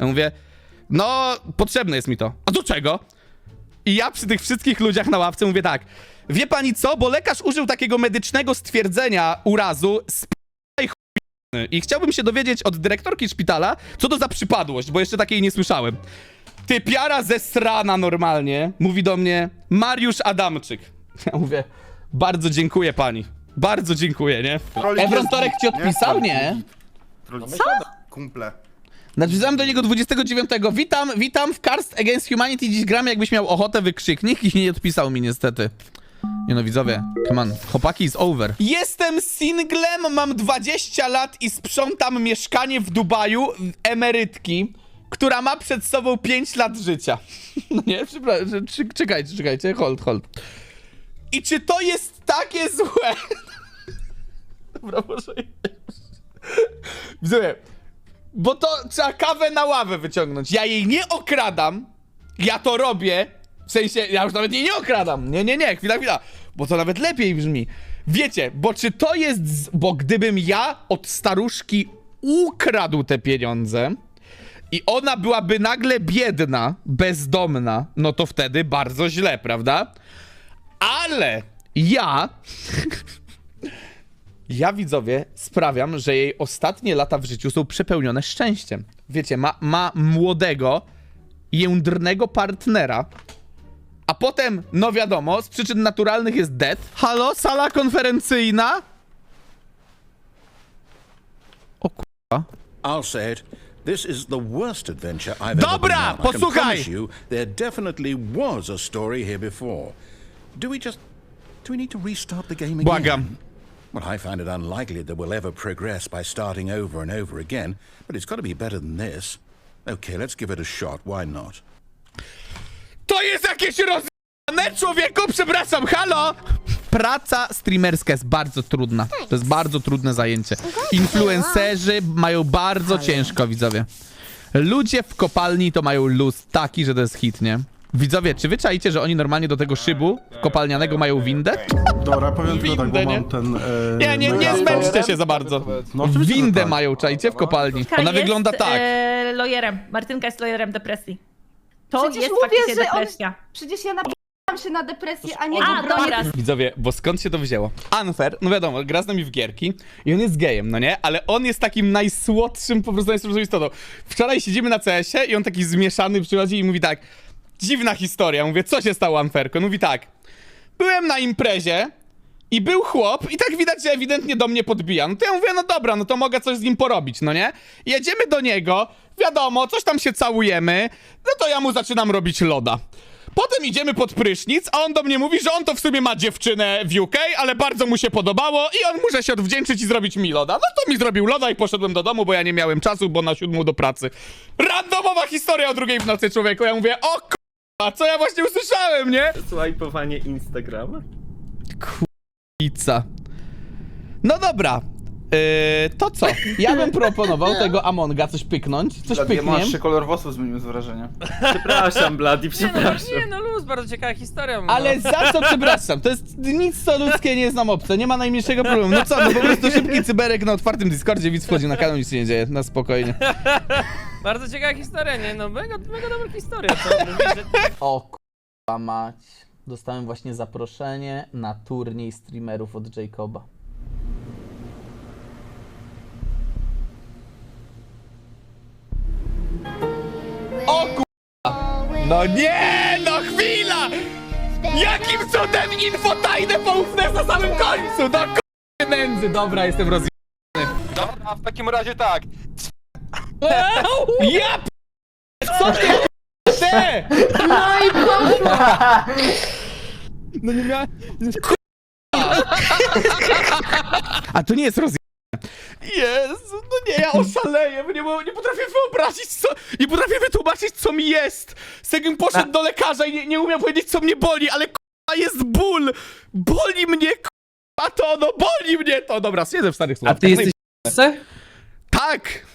Ja mówię, no, potrzebne jest mi to. A do czego? I ja przy tych wszystkich ludziach na ławce mówię tak, wie pani co, bo lekarz użył takiego medycznego stwierdzenia urazu, sp***aj chuj. I chciałbym się dowiedzieć od dyrektorki szpitala, co to za przypadłość, bo jeszcze takiej nie słyszałem. Typiara ze strana normalnie mówi do mnie Mariusz Adamczyk. Ja mówię, bardzo dziękuję pani. Bardzo dziękuję, nie? Evron Torek ci odpisał? Nie. Co? Kumple. Napisałem do niego 29. Witam, witam w Karst Against Humanity. Dziś gram, jakbyś miał ochotę wykrzyknik i nie odpisał mi niestety. Nie no, widzowie, come on, chłopaki is over. Jestem singlem, mam 20 lat i sprzątam mieszkanie w Dubaju emerytki, która ma przed sobą 5 lat życia. No nie, przepraszam, czekajcie, czekajcie, hold, hold. I czy to jest takie złe? Dobra, może Widzowie, bo to trzeba kawę na ławę wyciągnąć. Ja jej nie okradam. Ja to robię. W sensie, ja już nawet jej nie okradam. Nie, nie, nie, chwila, chwila. Bo to nawet lepiej brzmi. Wiecie, bo czy to jest. Z... Bo gdybym ja od staruszki ukradł te pieniądze i ona byłaby nagle biedna, bezdomna, no to wtedy bardzo źle, prawda? Ale ja ja widzowie sprawiam, że jej ostatnie lata w życiu są przepełnione szczęściem. Wiecie, ma, ma młodego, jędrnego partnera, a potem, no wiadomo, z przyczyn naturalnych jest dead. Halo, sala konferencyjna? O kurwa. I'll say it. This is the worst adventure I've ever Dobra, been on. I can posłuchaj. promise you, there definitely was a story here before. Do we just... Do we need to restart the game again? Błagam. Well, I find it unlikely that we'll ever progress by starting over and over again, but it's got to be better than this. Okay, let's give it a shot. Why not? To jest jakieś roz***ne człowieku, przepraszam, halo! Praca streamerska jest bardzo trudna. To jest bardzo trudne zajęcie. Influencerzy mają bardzo ciężko, widzowie. Ludzie w kopalni to mają luz taki, że to jest hit, nie? Widzowie, czy wy czaicie, że oni normalnie do tego szybu kopalnianego mają windę? Dobra, powiem tylko tak, Windę, bo nie? mam ten... E, Nie, nie, nie megafon. zmęczcie się za bardzo. No, oczywiście, że Windę tak. mają, czajcie, w kopalni. Martynka Ona jest, wygląda tak. E, lojerem. Martynka jest lojerem depresji. To Przecież jest mówię, faktycznie że on- depresja. Przecież ja napisałam się na depresję, a nie A, dobra. dobra. Widzowie, bo skąd się to wzięło? Unfair, no wiadomo, gra z nami w gierki i on jest gejem, no nie? Ale on jest takim najsłodszym, po prostu najsłodszą istotą. Wczoraj siedzimy na CS-ie i on taki zmieszany przychodzi i mówi tak, dziwna historia. Mówię, co się stało? On mówi tak, byłem na imprezie i był chłop i tak widać, że ewidentnie do mnie podbija. No to ja mówię, no dobra, no to mogę coś z nim porobić, no nie? Jedziemy do niego, wiadomo, coś tam się całujemy, no to ja mu zaczynam robić loda. Potem idziemy pod prysznic, a on do mnie mówi, że on to w sumie ma dziewczynę w UK, ale bardzo mu się podobało i on muszę się odwdzięczyć i zrobić mi loda. No to mi zrobił loda i poszedłem do domu, bo ja nie miałem czasu, bo na siódmą do pracy. Randomowa historia o drugiej w nocy, człowieku. Ja mówię, o k***a, co ja właśnie usłyszałem, nie? Swajpowanie Instagrama? Pizza. No dobra. Yy, to co? Ja bym proponował tego Amonga coś pyknąć. Coś pykniem. Masz kolor włosów zmienił z wrażenia. Przepraszam, Blady, Nie no, przepraszam. nie no, luz, bardzo ciekawa historia. no. Ale za co przepraszam? To jest nic co ludzkie nie znam obce, nie ma najmniejszego problemu. No co, no po prostu szybki cyberek na otwartym Discordzie, widz wchodzi na kanał, nic się nie dzieje, na spokojnie. Bardzo ciekawa historia, nie no, mega, mega dobra historia, co mówi, że... O k***a mać. Dostałem właśnie zaproszenie na turniej streamerów od Jacoba. O k***a! No nie, no chwila! Jakim cudem infotajne poufne na samym końcu? No k***a nędzy! Dobra, jestem rozj... Dobra, w takim razie tak. Ja p... Co ty k***e? No i poszło. No nie miałem... A to nie jest roz... Jezu, no nie, ja oszaleję, bo nie, nie potrafię wyobrazić, co... Nie potrafię wytłumaczyć, co mi jest. Bym poszedł do lekarza i nie, nie umiał powiedzieć, co mnie boli, ale k***a jest ból. Boli mnie, k***a to, no boli mnie to. Dobra, siedzę w starych A słowach. ty jesteś w Polsce? Tak!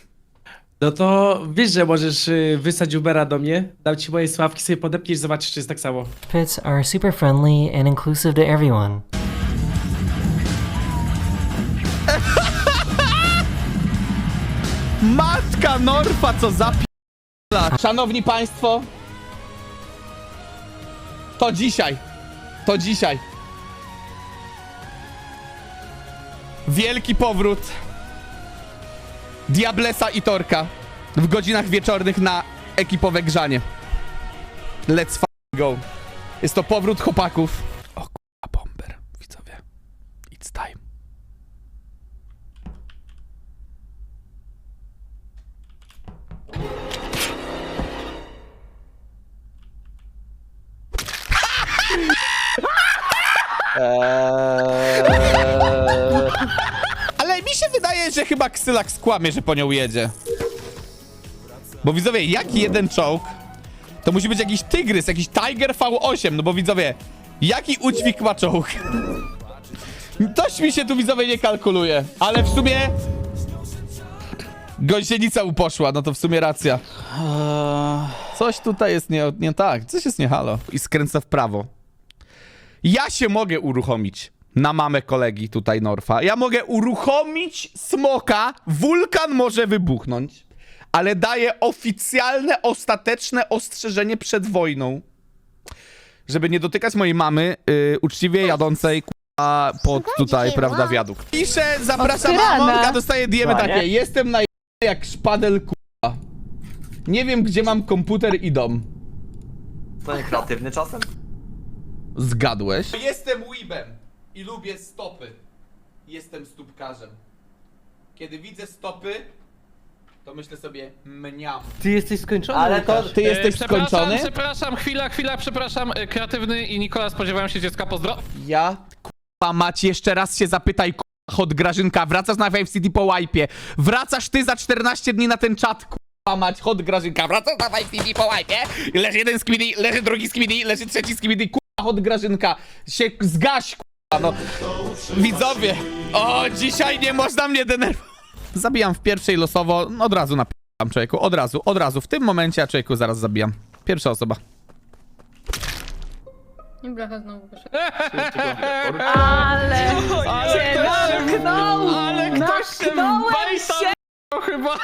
No to wiesz, że możesz y, wysłać Ubera do mnie, dam ci moje sławki, sobie podepniesz, zobaczysz, czy jest tak samo. Pits are super friendly and inclusive to everyone. Matka Norfa, co za p... Tak. Szanowni Państwo, to dzisiaj, to dzisiaj. Wielki powrót Diablesa i Torka w godzinach wieczornych na ekipowe grzanie. Let's f go. Jest to powrót chłopaków. O k***a, bomber, widzowie. It's time. Ale mi się wydaje, że chyba Ksylak skłamie, że po nią jedzie. Bo widzowie, jak jeden czołg, to musi być jakiś tygrys, jakiś Tiger V8, no bo widzowie, jaki udźwig ma czołg? Toś mi się tu widzowie nie kalkuluje, ale w sumie... Gąsienica uposzła, no to w sumie racja. Coś tutaj jest nie, nie tak, coś jest nie halo. I skręca w prawo. Ja się mogę uruchomić na mamę kolegi tutaj Norfa. Ja mogę uruchomić smoka, wulkan może wybuchnąć, ale daję oficjalne, ostateczne ostrzeżenie przed wojną. Żeby nie dotykać mojej mamy, yy, uczciwie jadącej k***a, pod tutaj, prawda, wiadukt. Piszę, zapraszam Otwierane. Amonka, dostaję diemy takie. Jestem na jak szpadel k***a. Nie wiem, gdzie mam komputer i dom. To nie kreatywny czasem? Zgadłeś? Jestem weebem i lubię stopy. Jestem stópkarzem. Kiedy widzę stopy, to myślę sobie mniam. Ty jesteś skończony, Ale to ty jesteś przepraszam, skończony? Przepraszam, chwila, chwila, przepraszam. e, Kreatywny i Nikola spodziewają się dziecka, pozdro. Ja k***a mać jeszcze raz się zapytaj k***a hot Grażynka. Wracasz na Five City po łajpie. Wracasz ty za 14 dni na ten czat k***a mać hot Grażynka. Wracasz na Five City po łajpie. Leży jeden skibidi, leży drugi skibidi, leży trzeci skibidi. K***a hot Grażynka. Się zgaś k***a no. Widzowie. O, dzisiaj nie można mnie denerwować. Zabijam w pierwszej losowo. No, od razu napisam człowieku. Od razu, od razu. W tym momencie ja człowieku zaraz zabijam. Pierwsza osoba. Nie blacha znowu wyszedł. Ale Ale cię namknął! Ale ktoś się Namknąłem bajta się! chyba.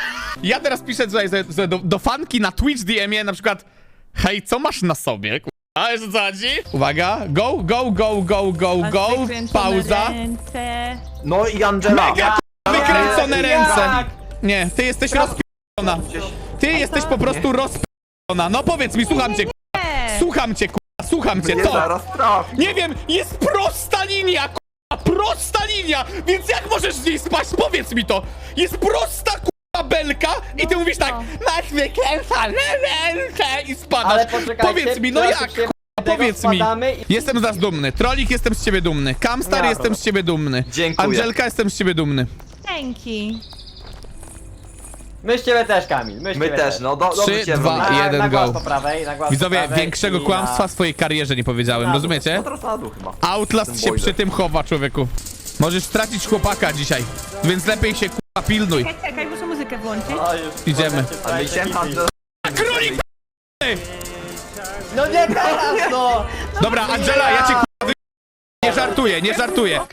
Ja teraz piszę tutaj do, do fanki na Twitch DM-ie na przykład Hej, co masz na sobie? A wiesz o co chodzi? Uwaga, go, go, go, go, go, go, pauza. Ręce. No i Angela. Mega wykręcone ręce. Nie, ty jesteś rozp***ona. Ty jesteś po prostu rozp***ona. No powiedz mi, słucham cię, k***a. Słucham cię, k***a, słucham cię, Nie co? zaraz trafi. Nie wiem, jest prosta linia, k***a, prosta linia, więc jak możesz z niej spaść? Powiedz mi to. Jest prosta k***a belka i ty mówisz tak, masz wykręcane ręce i spadasz. Ale poczekajcie, Powiedz mi, no teraz jak, się k***a, tego powiedz mi. spadamy i- Jestem z nas dumny. Trolik, jestem z ciebie dumny. Kamstar, jestem z ciebie dumny. Dziękuję. Angelka, jestem z ciebie dumny. Dzięki. My z ciebie też, Kamil. My, My też, no do, Trzy, dobrze cię dwa, jeden, na go. po prawej, na głos Widzowie, prawej większego i kłamstwa na... w swojej karierze nie powiedziałem, rozumiecie? No teraz na dół chyba. Outlast się przy tym chowa, człowieku. Możesz stracić chłopaka dzisiaj, więc lepiej się k***a pilnuj. Czekaj, czekaj, muzykę włączyć. O, już, Idziemy. A my się. Królik No nie teraz, no! Dobra, Angela, ja cię k***a wy... Nie żartuję, nie żartuję.